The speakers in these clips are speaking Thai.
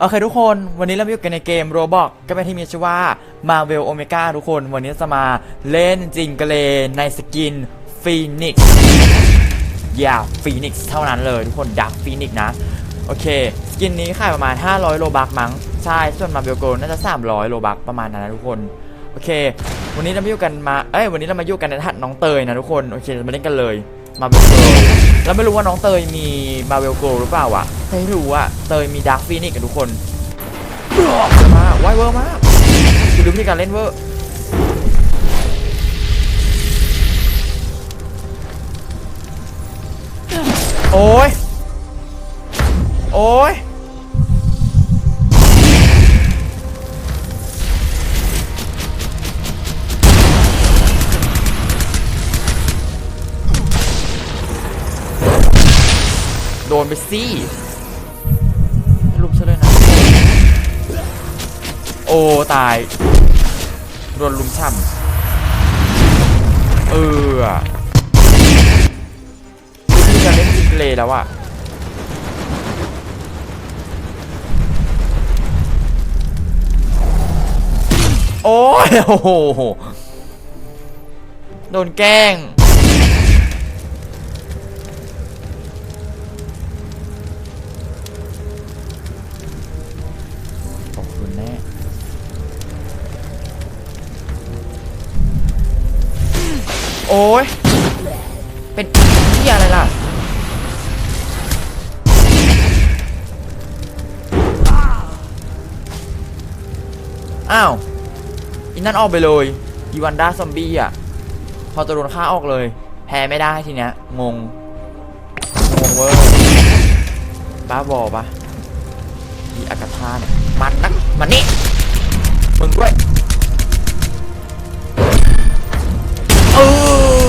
โอเคทุกคนวันนี้เราอยู่กันในเกม Roblox ก็เป็นที่มีชื่อว่า Marvel Omega ทุกคน วันนี้จะมาเล่นจริงกันเลในสกิน Phoenix อย่า Phoenix เท่านั้นเลยทุกคนดัก Phoenix นะ โอเค สกินนี้ขายประมาณ 500 โลบักมั้ง ใช่ ส่วน Marvel Gold น่าจะ 300 โลบักประมาณนั้นนะทุกคน โอเค วันนี้เรามาอยู่กันมา เอ้ยวันนี้เรามาอยู่กันในทัดน้องเตยนะทุกคน โอเค มาเล่นกันเลย Marvel Gold แล้วไม่รู้ว่าน้องเตยมีมาเวลโกลหรือเปล่าวะไม่รู้อะเตยมีดาร์ฟี่นี่กันทุกคนมาไวเวอร์มากดูดูวิธีการเล่นเวอร์โอ้ย โอ้ย โดนไปสิลุมซะเลยนะ โอ้ ตาย โดนลุมช่ำเอออะวิธีการเล่นจิงเลยแล้วอะโอ้ยโอ้โห โดนแกล้ง แน่โอ้ย เป็นเหี้ยอะไรล่ะ อ้าวอินนั่นออกไปเลยอีวันด้าซอมบี้อะ พอจะโดนฆ่าออกเลย แพ้ไม่ได้ทีเนี้ย งง งงเวอร์บ้าบอปะาเนี่ยมันนักมันนี่มึงด้วยเอ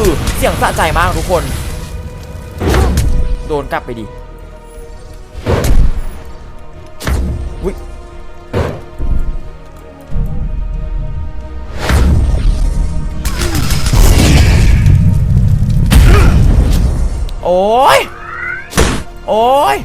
อเสียงสะใจมากทุกคน โดนกลับไปดิวิโอ้ย โอ้ย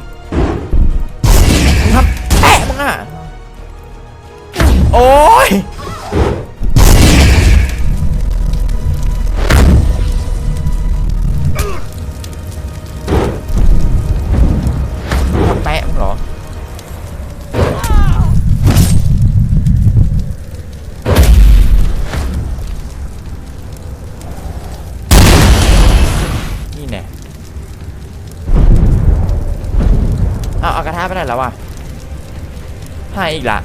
หายอีกละ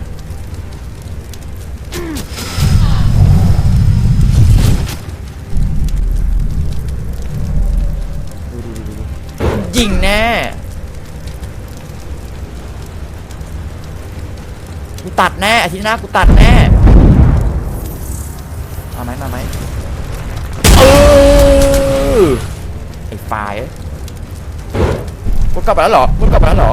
ยิงแน่กูตัดแน่อาทิตย์หน้ากูตัดแน่มาไหมมาไหมเออไอ้ฝ่ายเอ้ยกูกลับไปแล้วเหรอกูกลับไปแล้วเหรอ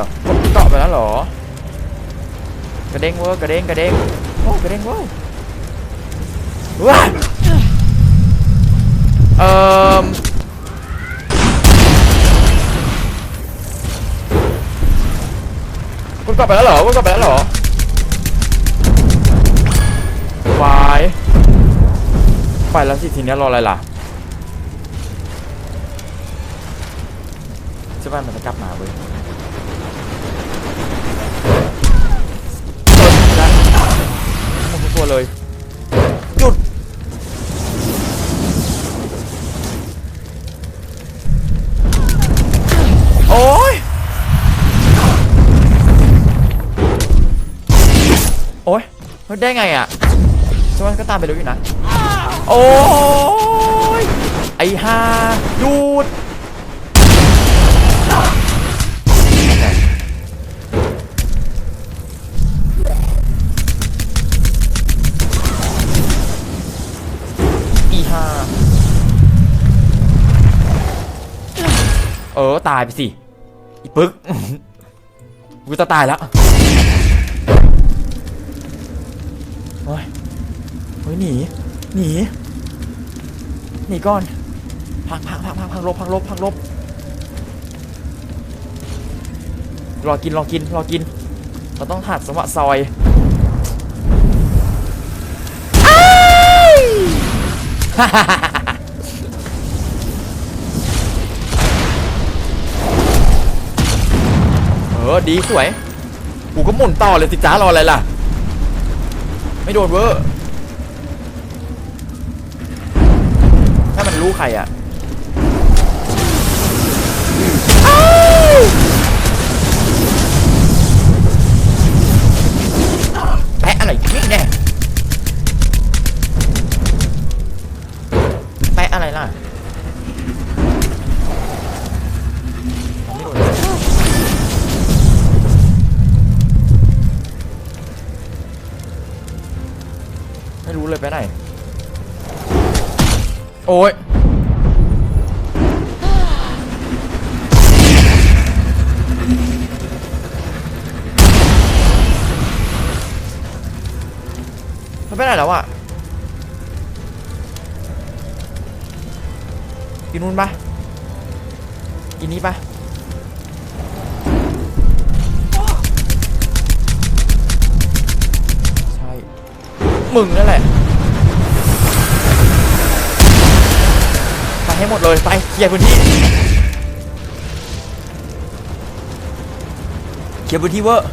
เหรอกกลับไปแล้วเหรอ กระเด้งเว้ยกระเด้งกระเด้งโอ้กระเด้งเว้ยว้าเอ่อคุณกลับไปแล้วเหรอคุณกลับไปแล้วเหรอวายไปแล้วสิทีนี้รออะไรล่ะใช่ป่ะมันจะกลับมาเว้ยเปิดได้หมดทุกตัว เลย หยุด โอ้ย โอ้ยเฮ้ยได้ไงอะใช่ไหมก็ตามไปรู้อยู่นะ โอ้ย ไอ้ห่าหยุด เออตายไปสิ อีปึ๊ก กูจะตายแล้ว โอ้ยเฮ้ยหนี หนี หนีก่อน พังพังพังพังพังลบพังลบพังลบ รอกินรอกินรอกิน เราต้องหัดสมะซอยอ้ายเออ ดีสวย กูก็หมุนต่อเลยสิจ้ารออะไรล่ะ ไม่โดนเวอร์ ถ้ามันรู้ใครอะ ไปไหนแล้วอะกินนู่นปะกินนี้ปะใช่ มึงนั่นแหละ ไปให้หมดเลย ไปเคลียร์พื้นที่ เคลียร์พื้นที่เวอร์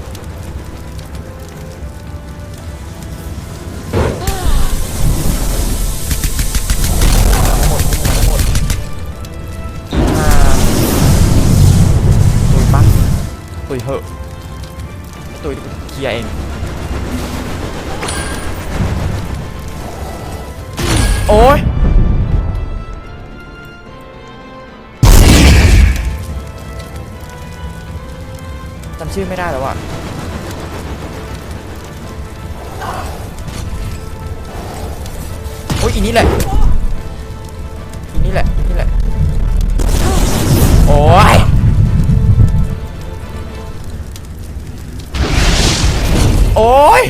ตุยเคลียร์เอง โอ้ยจำชื่อไม่ได้แล้วอะโอ้ยอีนี่แหละ อีนี่แหละ อีนี่แหละ โอ้ย ย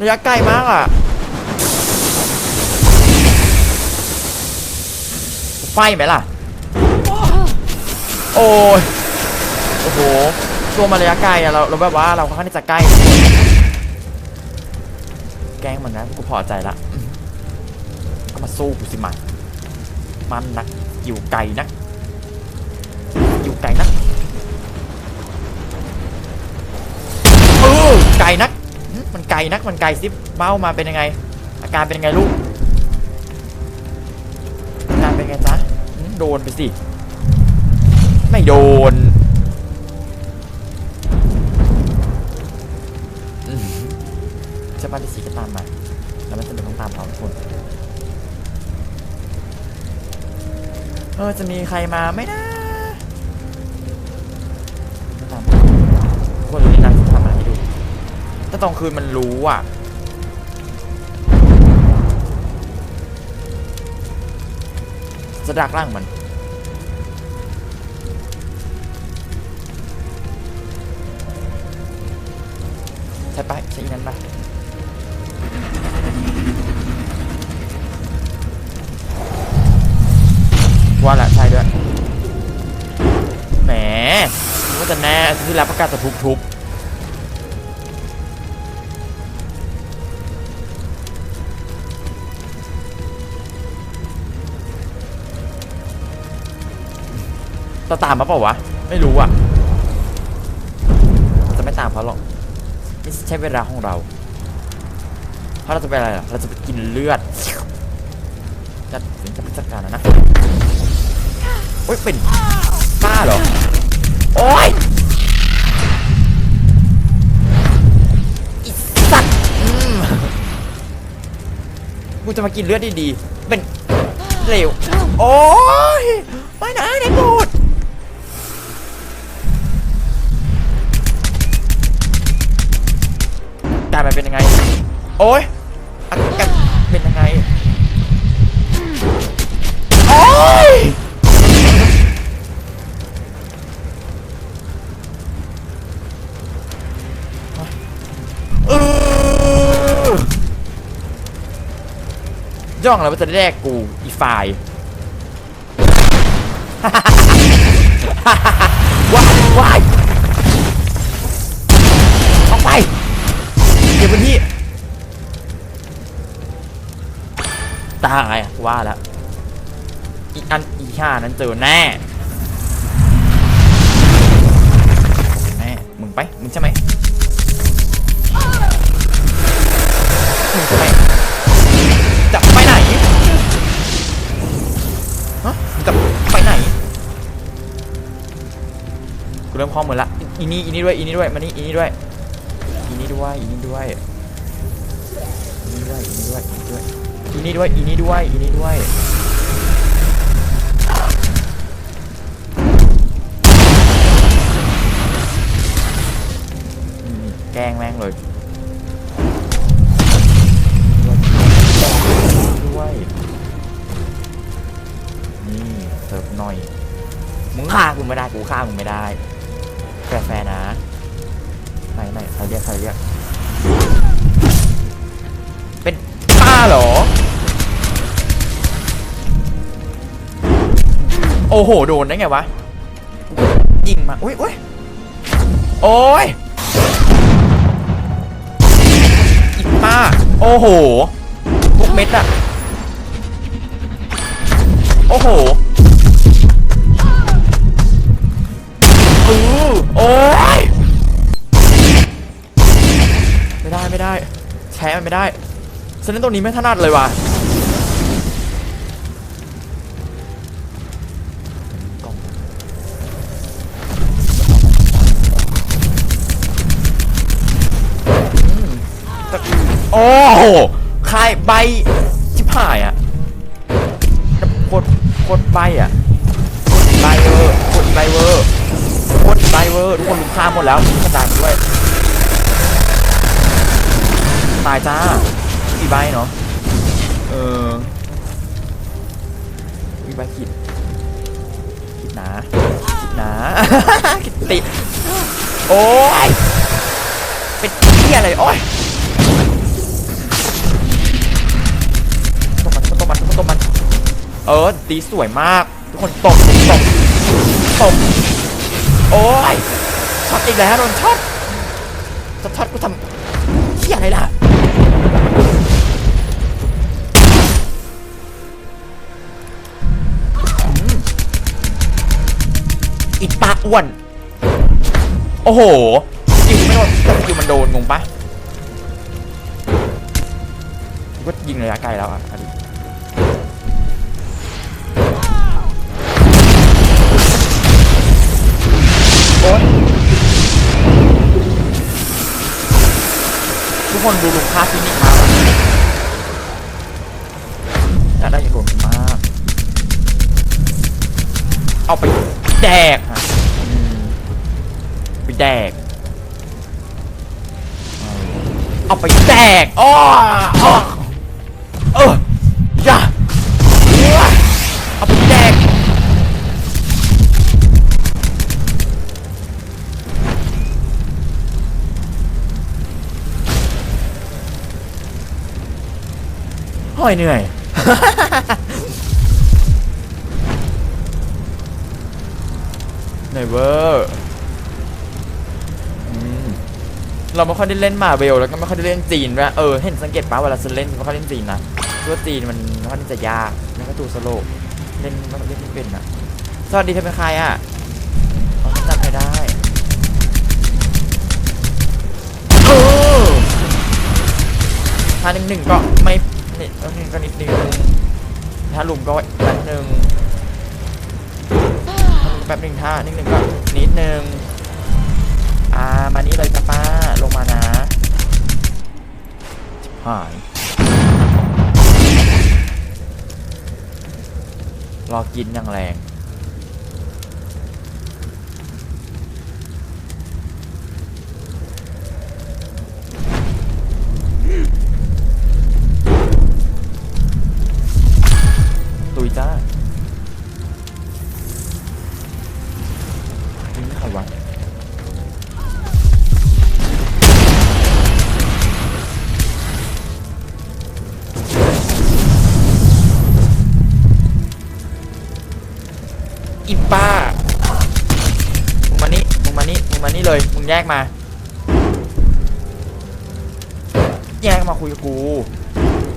ระยะไกล้มากอะ ไฟไหมล่ะ โอ้ย โอ้โห ตัวมันระยะไกลอะเราเราแบบว่าเราค่อนข้างจะใกล้ แกล้งเหมือนกันกูพอใจละก็มาสู้กูสิมันมันนักอยู่ไกลนัก อยู่ไกลนักเออไกลนัก มันไกลนักมันไกลซิเมามาเป็นยังไง อาการเป็นยังไงลูกอาการเป็นยังไงจ๊ะโดนไปสิ ไม่โดนอืมเจ้าบ้านที่สีก็ตามมา แล้วมันจะเป็นต้องตามเราทุกคนเออจะมีใครมาไหมนะตามทุกคนนี่นะ ถ้าตอนคืนมันรู้อะจะดักร่างมัน ใช่ปะใช่อีนั้นปะว่าละใช่ด้วย แหมว่าจะแน่ที่รับประกาศจะทุบทุ จะตามมาเปล่าวะ ไม่รู้อะ จะไม่ตามเขาหรอกนี่ใช้เวลาของเรา เพราะเราจะไปอะไรล่ะ เราจะไปกินเลือดจัดสินจะไปจัดการนะนะ โอ๊ยเป็นป้าเหรอ โอ๊ยอีสัตว์กูจะมากินเลือดดีๆ เป็นเร็ว โอ๊ยไม่นได้โปรด โอ๊ยอาการเป็นยังไง โอ๊ยย่องแล้วว่าจะแรกกูอีไฟล์ว้ายว้าย ตายว่าแล้วอีอันอีห่านั้นเจอแน่แม่มึงไป มึงใช่ไหมมึงใช่ไหมจะไปไหนฮะมึงจะไปไหนกูเริ่มคล่องหมดละอีนี่อีนี่ด้วยอีนี่ด้วยมานี่อีนี่ด้วยอีนี่ด้วยอีนี่ด้วยอีนี่ด้วยอีนี่ด้วย อีนี่ด้วย อีนี่ด้วย อีนี่ด้วย แกล้งแม่งเลย ด้วย นี่เสิร์ฟหน่อย มึงฆ่ากูไม่ได้ กูฆ่ามึงไม่ได้แฟร์ๆนะไหนไหนใครเรียกใครเรียก โอ้โห โดนได้ไงวะ ยิงมา อุ้ยอุ้ยโอ้ยอีป้า โอ้โหทุกเม็ดอะโอ้โหอือโอ้ยไม่ได้ไม่ได้ แชร์มันไม่ได้ฉันเล่นตรงนี้ไม่ถนัดเลยว่ะ คายใบชิบหายอะโคตรโคตรใบอะโคตรใบเวอร์โคตรใบเวอร์โคตรใบเวอร์ทุกคนลุมฆ่าหมดแล้วกระจายหมดด้วยตายจ้าอีใบเนาะเอออีใบคิดคิดหนาคิดหนาคิดติดโอ้ยเป็นเที่ยอะไรโอ้ย ตบมัน เออตีสวยมาก ทุกคนตบตบตบโอ้ยช็อตอีกแล้วโดนช็อตจะช็อตกูทำเที่ยอะไรล่ะอีปากอ้วน โอ้โหยิงไม่โดนแต่สกิลมันโดนงงปะกูก็ยิงระยะไกลแล้วอะ คนดูลุงค่าที่นี่มาจะได้ยินโกรธมาก เอาไปแดกฮะไปแดก เอาไปแดกอ้ออ้อเออ ยเหนื่อย เหนื่อยเวอร์เราไม่ค่อยได้เล่นมาเวลแล้วก็ไม่ค่อยได้เล่นจีนด้วยเออเห็นสังเกตป้าเวลาฉันเล่นไม่ค่อยเล่นจีนนะเพราะว่าจีนมันค่อนข้างจะยากแล้วก็ตูสโลเล่นม่ค่อยเล่นไม่เป็นอะสวัสดีเธอเป็นใครอะเอาจำไม่ได้เออถ้าหนึ่งหนึ่งก็ไม่ นี่เออหนึ่งก็นิดนึงถ้าลุมก็อีกนิดนึงแป๊บหนึ่งท่านิดหนึ่งก็นิดหนึ่งอ่ามานี่เลยจ้ะป้าลงมานะชิบหายรอกินอย่างแรง อีป้า มึงมานี่ มึงมานี่ มึงมานี่เลย มึงแยกมา แยกมาคุยกับกู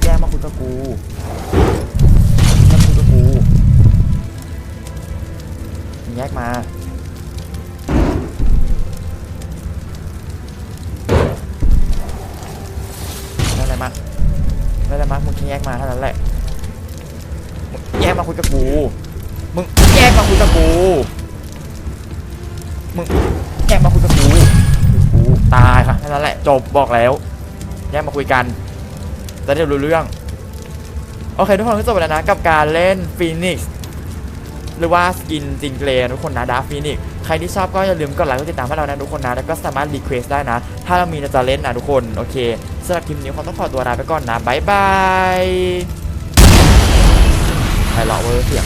แยกมาคุยกับกูแยกมาคุยกับกู มึงแยกมา ได้ไล้วมั้ยได้แล้มามึงแค่แยกมาเท่านั้นแหละ แยกมาคุยกับกู มึงแยกมาคุยกับกูมึงแยกมาคุยกับกูกูตายค่ะเท่นั้นแหละจบบอกแล้ว แยกมาคุยกันจะได้รู้เรื่อง โอเค ทุกคนก็จบแล้วนะกับการเล่นฟีนิกซ์หรือว่าสกินจิงเกรทุกคนนะดาฟีนิกใครที่ชอบก็อย่าลืมกดไลค์กดติดตามให้เรานะทุกคนนะ แล้วก็สามารถรีเควสได้นะ ถ้าเรามีเราจะเล่นนะทุกคน โอเคสำหรับคลิปนี้คงต้องขอตัวลาไปก่อนนะ บ๊ายบายไปเลาะเวอร์เสียง